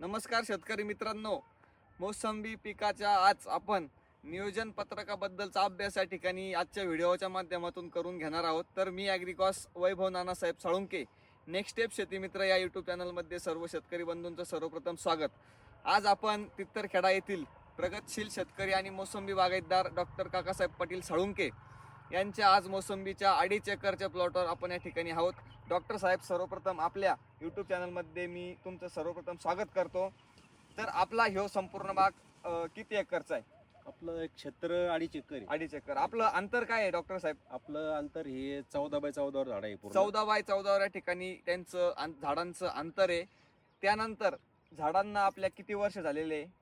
नमस्कार शेतकरी मित्रांनो. मोसंबी पिकाच्या आज आपण नियोजन पत्रकाबद्दलचा अभ्यास या ठिकाणी आजच्या व्हिडिओच्या माध्यमातून करून घेणार आहोत. तर मी ॲग्रिकॉस वैभव नानासाहेब साळुंके. नेक्स्ट स्टेप शेतीमित्र या यूट्यूब चॅनलमध्ये सर्व शेतकरी बंधूंचं सर्वप्रथम स्वागत. आज आपण तित्तरखेडा येथील प्रगतशील शेतकरी आणि मोसंबी बागायतदार डॉक्टर काकासाहेब पाटील साळुंके यांच्या आज मोसंबीच्या अडीच एकरच्या प्लॉटवर आपण या ठिकाणी आहोत. डॉक्टर साहेब सर्वप्रथम आपल्या यूट्यूब चॅनलमध्ये मी तुमचं सर्वप्रथम स्वागत करतो. तर आपला ह्यो संपूर्ण बाग अं, किती एकरचा आहे? आपलं एक क्षेत्र अडीच एकर आहे. अडीच एकर. आपलं अंतर काय आहे डॉक्टर साहेब? आपलं अंतर हे चौदा बाय चौदावर झाड आहे पूर्ण. चौदा बाय चौदावर या ठिकाणी त्यांचं अं- झाडांचं अंतर आहे. त्यानंतर झाडांना आपल्या किती वर्ष झालेले आहे?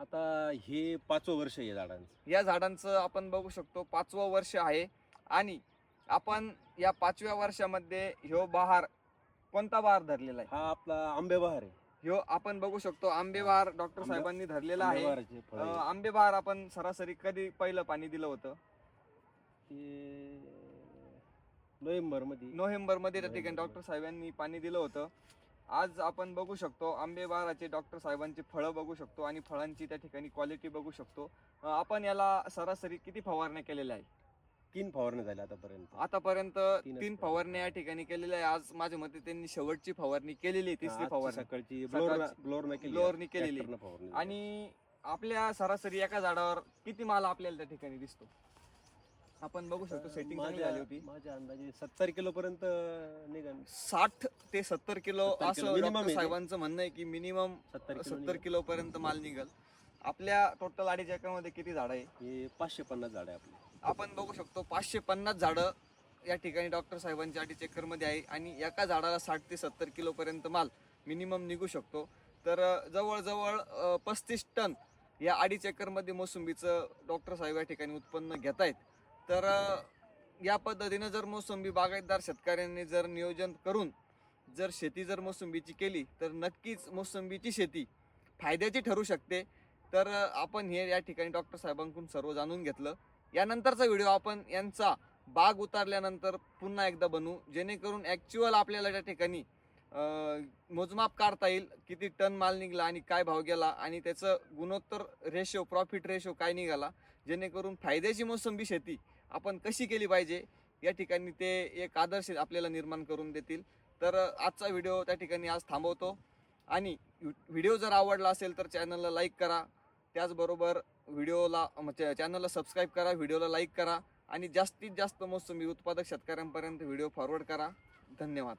आता हे पाचवं वर्ष आहे झाडांचं. या झाडांचं आपण बघू शकतो पाचवं वर्ष आहे. आणि आपण या पाचव्या वर्षामध्ये ह्यो बहार कोणता बहार धरलेला आहे? हा आपला आंबे बहार आहे. ह्यो आपण बघू शकतो आंबे बहार डॉक्टर आंबे- साहेबांनी धरलेला आहे. आंबेबहाराचे फळ. अं, आहे. आंबे बहार आपण सरासरी कधी पहिलं पाणी दिलं होतं? ते नोव्हेंबरमध्ये नोव्हेंबरमध्ये त्या ठिकाणी नोव्हेंबर. डॉक्टर साहेबांनी पाणी दिलं होतं. आज आपण बघू शकतो आंबे बहाराचे डॉक्टर साहेबांची फळं बघू शकतो आणि फळांची त्या ठिकाणी क्वालिटी बघू शकतो. आपण याला सरासरी किती फवारण्या केलेल्या आहे तीन फवारणी झाल्या आतापर्यंत. आतापर्यंत तीन फवारण्या. फवारण्या या ठिकाणी केलेल्या आहे आज माझ्या मते त्यांनी शेवटची फवारणी केलेली आहे तिसरी फवारणी. सकाळची ब्लोअरनी केलेली. आणि आपल्या सरासरी एका झाडावर किती माल आपल्याला त्या ठिकाणी दिसतो? आपण बघू शकतो सेटिंग चांगली माझ्या- झाली होती. माझ्या अंदाजे सत्तर किलो पर्यंत साठ ते सत्तर किलो 70 किलो असं minimum डॉक्टर आहे ते. साहेबांचं म्हणणं आहे की मिनिमम सत्तर सत्तर किलो पर्यंत माल निघल. आपल्या टोटल अडीच एकरमध्ये किती झाड आहे? हे पाचशे पन्नास झाड आहे आपली. आपण बघू शकतो पाचशे पन्नास झाडं या ठिकाणी डॉक्टर साहेबांच्या अडीच एकरमध्ये आहे आणि एका झाडाला साठ ते सत्तर किलो पर्यंत माल मिनिमम निघू शकतो. तर अं, जवळजवळ पस्तीस टन या अडीच एकरमध्ये मोसंबीचं डॉक्टर साहेब या ठिकाणी उत्पन्न घेत आहेत तर या पद्धतीनं जर मोसंबी बागायतदार शेतकऱ्यांनी जर नियोजन करून जर शेती जर मोसंबीची केली तर नक्कीच मोसंबीची शेती फायद्याची ठरू शकते. तर आपण हे या ठिकाणी डॉक्टर साहेबांकडून सर्व जाणून घेतलं. यानंतरचा व्हिडिओ आपण यांचा बाग उतारल्यानंतर पुन्हा एकदा बनवू. जेणेकरून ॲक्च्युअल आपल्याला त्या ठिकाणी मोजमाप काढता येईल किती टन माल निघाला आणि काय भाव गेला आणि त्याचं गुणोत्तर रेशो प्रॉफिट रेशो काय निघाला जेणेकरून फायद्याची मोसंबी शेती आपण कशी केली पाहिजे? या ठिकाणी ते एक आदर्श आपल्याला निर्माण करून देतील. तर आजचा व्हिडिओ त्या ठिकाणी आज थांबवतो. आणि व्हिडिओ जर आवडला असेल तर चॅनलला लाईक करा. त्याचबरोबर व्हिडिओला म्हणजे चॅनलला सबस्क्राईब करा व्हिडिओला लाईक करा. आणि जास्तीत जास्त मोसंबी उत्पादक शेतकऱ्यांपर्यंत व्हिडिओ फॉरवर्ड करा. धन्यवाद.